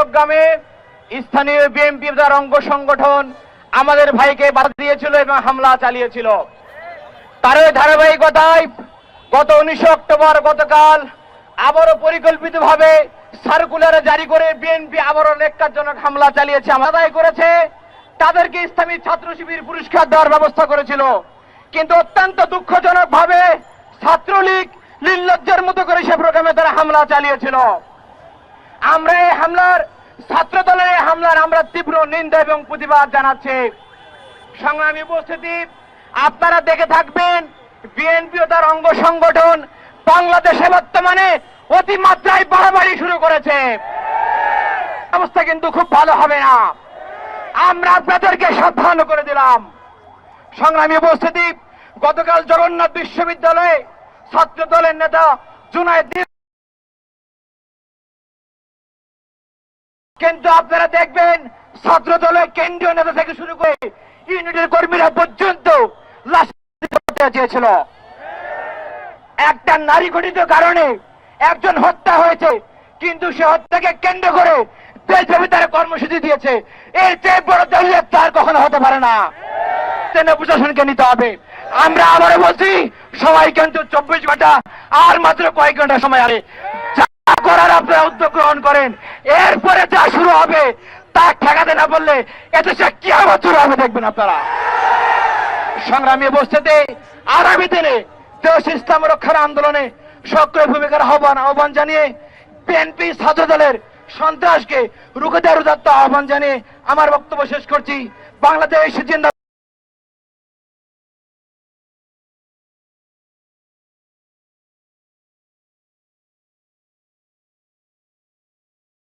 প্রোগ্রামে স্থানীয় বিএনপি তার অঙ্গ সংগঠন আমাদের ভাইকে বাধা দিয়েছিল এবং হামলা চালিয়েছিল। তার ওই ধারাবাহিকতায় গত উনিশে অক্টোবর গতকাল আবারও পরিকল্পিতভাবে সার্কুলার জারি করে বিএনপি আবারও ন্যাক্কারজনক হামলা চালিয়েছে। আদায় করেছে, তাদেরকে ইসলামী ছাত্র শিবির পুরস্কার দেওয়ার ব্যবস্থা করেছিল। কিন্তু অত্যন্ত দুঃখজনক ভাবে ছাত্রলীগ নির্লজ্জের মতো করে সে প্রোগ্রামে তারা হামলা চালিয়েছিল। আমরা এই হামলার ছাত্র দলের এই হামলার আমরা তীব্র নিন্দা এবং প্রতিবাদ জানাচ্ছি। সংগ্রামী উপস্থিতি, আপনারা দেখে থাকবেন, বিএনপি ও তার অঙ্গ সংগঠন বাংলাদেশে বর্তমানে অতিমাত্রায় বাড়াবাড়ি শুরু করেছে। অবস্থা কিন্তু খুব ভালো হবে না। আমরা আপনাদেরকে সাবধান করে দিলাম। সংগ্রামী উপস্থিতি, গতকাল জগন্নাথ বিশ্ববিদ্যালয়ে ছাত্র দলের নেতা জুনায়দ কিন্তু আপনারা দেখবেন ছাত্র দলের কেন্দ্রীয় নেতা থেকে শুরু করে ইউনিটের কর্মীরা পর্যন্ত একটা নারী ঘটিত কারণে একজন হত্যা হয়েছে, কিন্তু সে হত্যাকে কেন্দ্র করে দেশব্যাপী তারা কর্মসূচি দিয়েছে। এর চেয়ে বড় দলীয় তার কখনো হতে পারে না। প্রশাসনকে নিতে হবে। আমরা আবারও বলছি, সবাই কিন্তু চব্বিশ ঘণ্টা আর মাত্র কয়েক ঘণ্টা সময় আরে করার আপনারা উদ্যোগ গ্রহণ করেন। এরপরে যা শুরু হবে, তা ঠেকাতে না বললে সে কি আবার শুরু হবে, দেখবেন আপনারা। সংগ্রামী উপস্থিতি আগামী দিনে দেশ ইসলাম রক্ষার আন্দোলনে সক্রিয় ভূমিকার আহ্বান আহ্বান জানিয়ে বিএনপি ছাত্র দলের সন্ত্রাসকে রুখে দেওয়ার আহ্বান জানিয়ে আমার বক্তব্য শেষ করছি। বাংলাদেশ জিন্দা